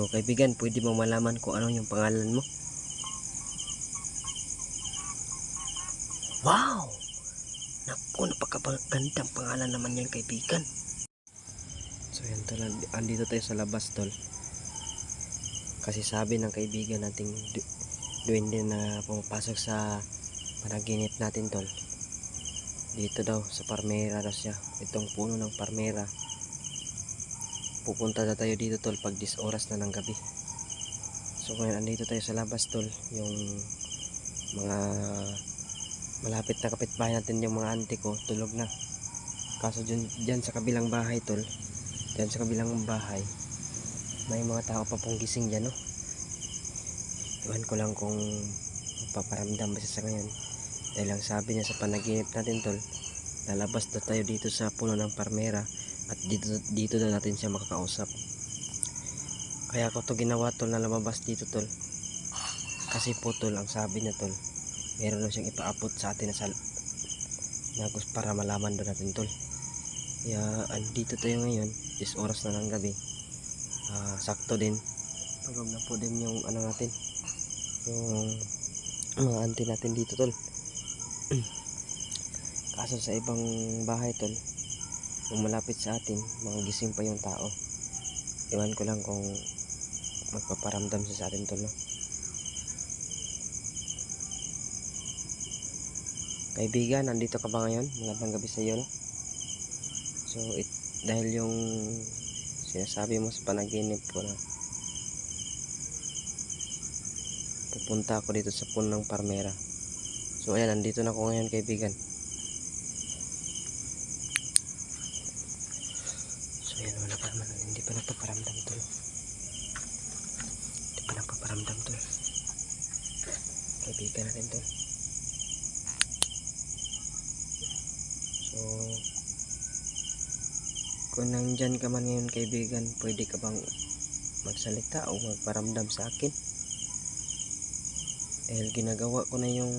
So, kaibigan, pwede mo malaman kung ano yung pangalan mo? Wow! Naku, napakagandang pangalan naman yan, kaibigan. So, yan tol, andi- andito tayo sa labas, tol. Kasi sabi ng kaibigan nating du duwende na pumapasok sa panaginip natin, tol. Dito daw, sa Parmera daw siya. Itong puno ng Parmera. Pupunta na tayo dito, tol, pag 10 oras na ng gabi. So, ngayon, andito tayo sa labas, tol. Yung mga malapit na kapitbahay natin yung mga auntie ko tulog na kaso dyan, dyan sa kabilang bahay tol dyan sa kabilang bahay may mga tao pa pong gising dyan no iwan ko lang kung paparamdam ba siya sa ngayon dahil lang sabi niya sa panaginip natin tol lalabas na tayo dito sa puno ng parmera at dito, dito na natin siya makakausap. Kaya ko to ginawa tol na lumabas dito tol. Kasi po tol ang sabi niya tol meron na siyang ipaabot sa atin na sa na para malaman doon natin tol. Kaya andito tayo ngayon 10 oras na ng gabi. Ah, sakto din. Pagod na po din yung ano natin yung mga auntie natin dito tol. Kaso sa ibang bahay tol yung malapit sa atin mga gising pa yung tao iwan ko lang kung magpaparamdam sa atin tol no? Kaibigan, nandito ka ba ngayon? Magandang gabi sa iyo, no? So, it, dahil yung sinasabi mo sa panaginip ko na pupunta ako dito sa puno ng Parmera. So, ayan, nandito na ako ngayon, kaibigan. So, ayan, wala pa naman. Hindi pa nagpaparamdam to. Hindi pa nagpaparamdam to. Kaibigan natin to. So, kung nandyan ka man ngayon kaibigan, pwede ka bang magsalita o magparamdam sa akin? Dahil ginagawa ko na yung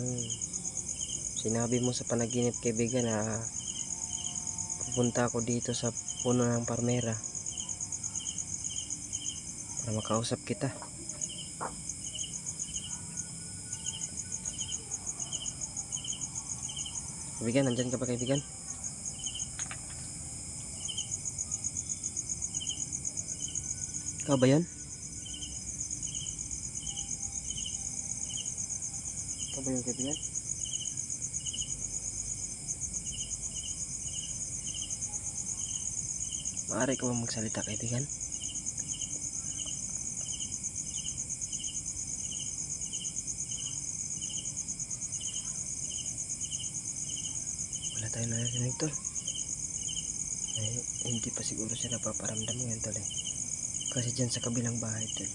sinabi mo sa panaginip kaibigan na pupunta ako dito sa puno ng parmera para makausap kita. Kaibigan, nandyan ka ba kaibigan? Ikaw ba yan? Ikaw ba yung kaibigan? Maaari ko bang magsalita kaibigan? Wala tayong narinig tol. Eh, hindi pa siguro siya napaparamdam ngayon tol eh. Kasi dyan sa kabilang bahay tol.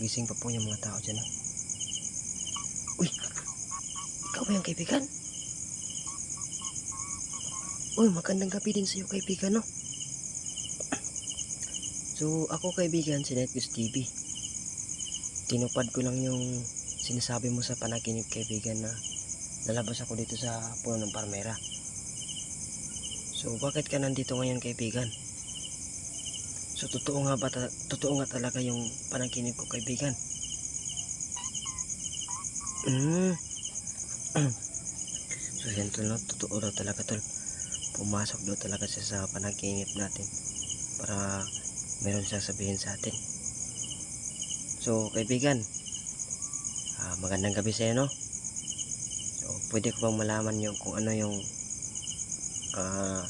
Gising pa po yung mga tao dyan. ah. Uy! Ikaw ba yung kaibigan? Uy, magandang gabi din sa'yo kaibigan no? So, ako kaibigan si Netgus TV. Tinupad ko lang yung sinasabi mo sa panaginip kaibigan na lalabas ako dito sa puno ng Parmera. So, bakit ka nandito ngayon kaibigan? So totoo nga ba ta- totoo nga talaga yung panaginip ko kaibigan? Mm. so yan tol no, totoo daw talaga tol. Pumasok daw talaga siya sa panaginip natin para meron siyang sabihin sa atin. So kaibigan, ah, magandang gabi sa iyo no. Pwede ko bang malaman yung kung ano yung ah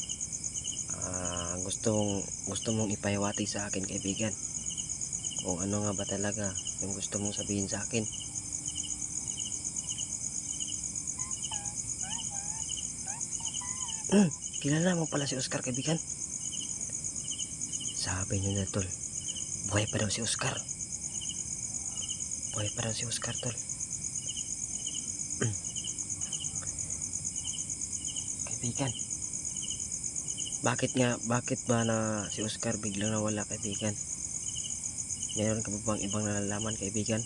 ah, gusto mong gusto mong ipahiwatig sa akin kaibigan? Kung ano nga ba talaga yung gusto mong sabihin sa akin? Hmm, kilala mo pala si Oscar kaibigan? Sabi niyo na tol buhay pa daw si Oscar. Buhay pa daw si Oscar tol kaibigan. Bakit nga bakit ba na si Oscar biglang nawala kaibigan? Meron ka ba bang ibang nalalaman kaibigan?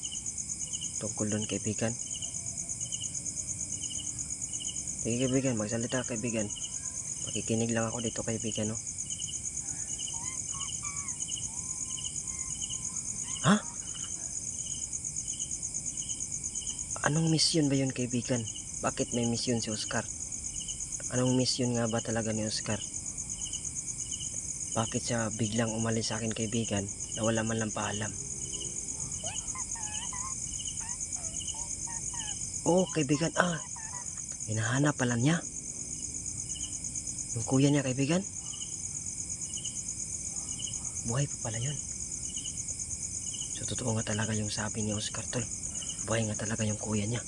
Tungkol doon kaibigan? Sige kaibigan magsalita kaibigan. Pakikinig lang ako dito kaibigan no ha? Anong misyon ba yun kaibigan? Bakit may misyon si Oscar? Anong misyon nga ba talaga ni Oscar? Bakit siya biglang umalis sa akin kaibigan na wala man lang paalam? Oo kaibigan, ah, hinahanap pala niya. Yung kuya niya kaibigan? Buhay pa pala yun. So totoo nga talaga yung sabi ni Oscar tol. Buhay nga talaga yung kuya niya.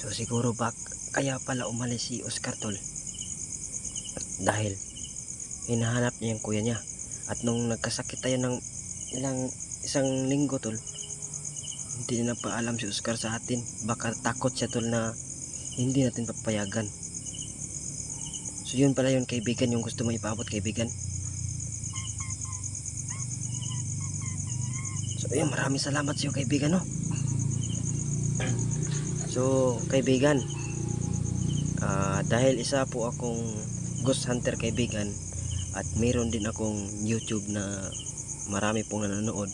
So siguro bak kaya pala umalis si Oscar tol. Dahil hinahanap niya yung kuya niya. At nung nagkasakit tayo ng ilang isang linggo tol, hindi na paalam si Oscar sa atin. Baka takot siya tol na hindi natin papayagan. So yun pala yung kaibigan yung gusto mo ipaabot kaibigan. So ayun maraming salamat sa iyo kaibigan no. So kaibigan, ah, dahil isa po akong ghost hunter kaibigan at mayroon din akong YouTube na marami pong nanonood.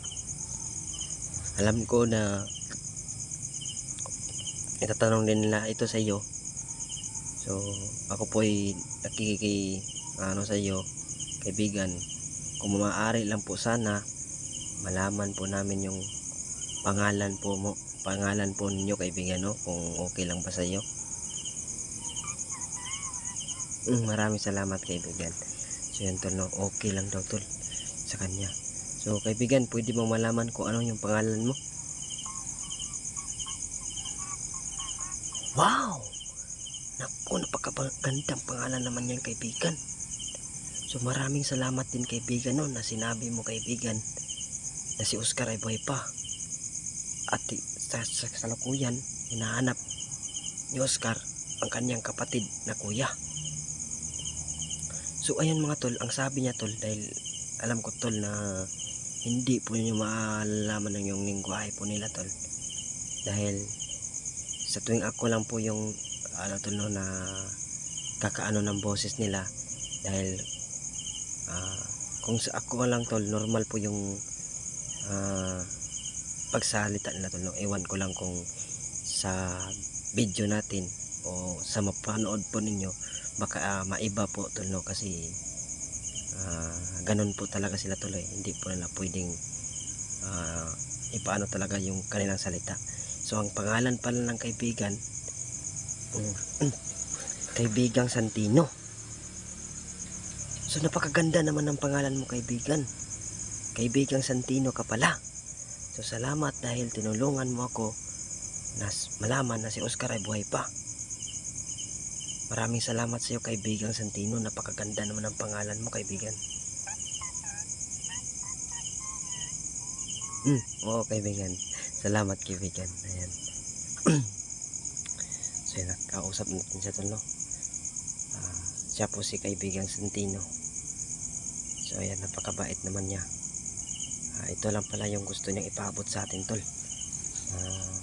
Alam ko na itatanong din nila ito sa iyo. So ako po ay nakikiki ano sa iyo kaibigan kung maaari lang po sana malaman po namin yung pangalan po mo pangalan po ninyo kaibigan no kung okay lang ba sa iyo maraming salamat kaibigan so yun tol no? Okay lang daw tol sa kanya. So kaibigan pwede mo malaman kung ano yung pangalan mo? Wow! Naku napakagandang pangalan naman yan kaibigan so maraming salamat din kaibigan no na sinabi mo kaibigan na si Oscar ay buhay pa. At sa, sa kasalukuyan hinahanap ni Oscar ang kanyang kapatid na kuya so ayan mga tol ang sabi niya tol dahil alam ko tol na hindi po niyo maalaman ng yung lingwahe po nila tol dahil sa tuwing ako lang po yung ano tol no na kakaano ng boses nila dahil ah, kung sa ako lang tol normal po yung ah, pagsalita nila tol no? ewan ko lang kung sa video natin o sa mapanood po ninyo baka ah, maiba po tol no kasi ah, ganun po talaga sila eh. hindi po nila pwedeng ah, ipaano talaga yung kanilang salita so ang pangalan pala ng kaibigan mm, kaibigang Santino so napakaganda naman ng pangalan mo kaibigan kaibigang Santino ka pala. So salamat dahil tinulungan mo ako na malaman na si Oscar ay buhay pa. Maraming salamat sa iyo kaibigang Santino. Napakaganda naman ang pangalan mo kaibigan. Hmm, oo kaibigan. Salamat kaibigan. Ayan. so yun, nakausap natin siya tol no. Ah, siya po si kaibigang Santino. So ayan, napakabait naman niya. Ah, ito lang pala yung gusto niyang ipaabot sa atin tol Ah,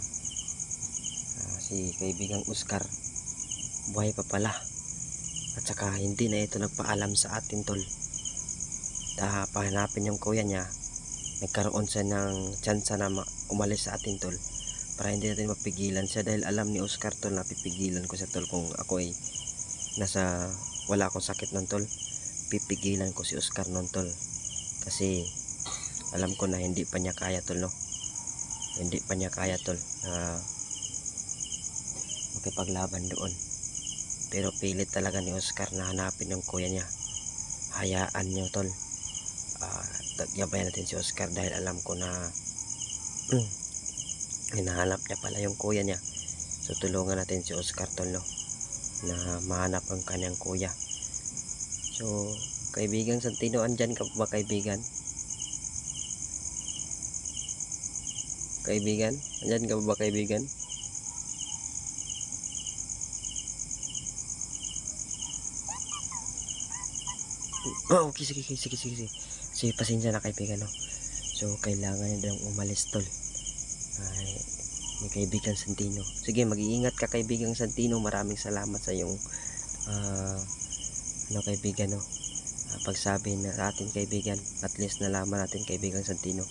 ah, si kaibigang Oscar buhay pa pala. At saka hindi na ito nagpaalam sa atin tol. Dahil pahanapin yung kuya niya. Nagkaroon siya ng tsansa na ma- umalis sa atin tol. Para hindi natin mapigilan siya dahil alam ni Oscar tol na pipigilan ko siya tol kung ako ay nasa wala akong sakit nun tol. Pipigilan ko si Oscar nun tol. Kasi alam ko na hindi pa niya kaya tol no? Hindi pa niya kaya tol na makipaglaban doon pero pilit talaga ni Oscar na hanapin yung kuya niya. Hayaan niyo tol. Uh, gabayan natin si Oscar dahil alam ko na hinahanap niya pala yung kuya niya. So tulungan natin si Oscar tol no? Na mahanap ang kanyang kuya. So kaibigan Santino andyan ka ba kaibigan? Kaibigan? Andyan ka ba kaibigan? Oh, okay, sige, sige, sige, sige, sige. Pasensya na kaibigan, no? So, kailangan niya daw umalis, tol. Ay, ni kaibigan Santino. Sige, mag-iingat ka kaibigan Santino. Maraming salamat sa iyong ah, ano kaibigan, no? Ah, pagsabi na sa kaibigan. At least nalaman natin kaibigan Santino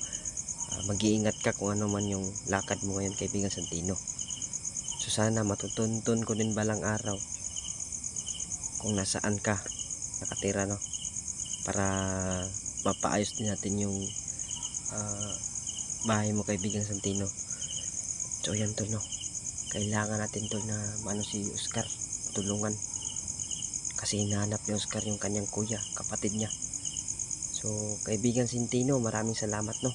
ah, mag-iingat ka kung ano man yung lakad mo ngayon kaibigan Santino. So sana matutuntun ko din balang araw kung nasaan ka nakatira no para mapaayos din natin yung ah, bahay mo kaibigan Santino. So yan tol no. Kailangan natin tol na maano si Oscar tulungan kasi hinahanap ni Oscar yung kanyang kuya, kapatid niya. So, kaibigan Sintino, maraming salamat no.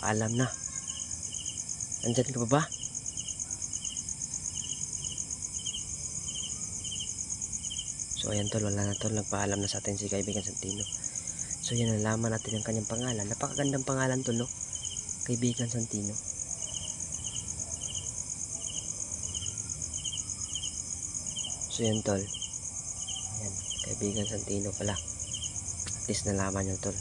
Paalam na. Andyan ka pa ba? So, ayan tol, wala na tol. Nagpaalam na sa atin si kaibigan Santino. So, yan, nalaman natin ang kanyang pangalan. Napakagandang pangalan tol, no? Kaibigan Santino. So, yan tol. Ayan, kaibigan Santino pala. At least nalaman nyo tol.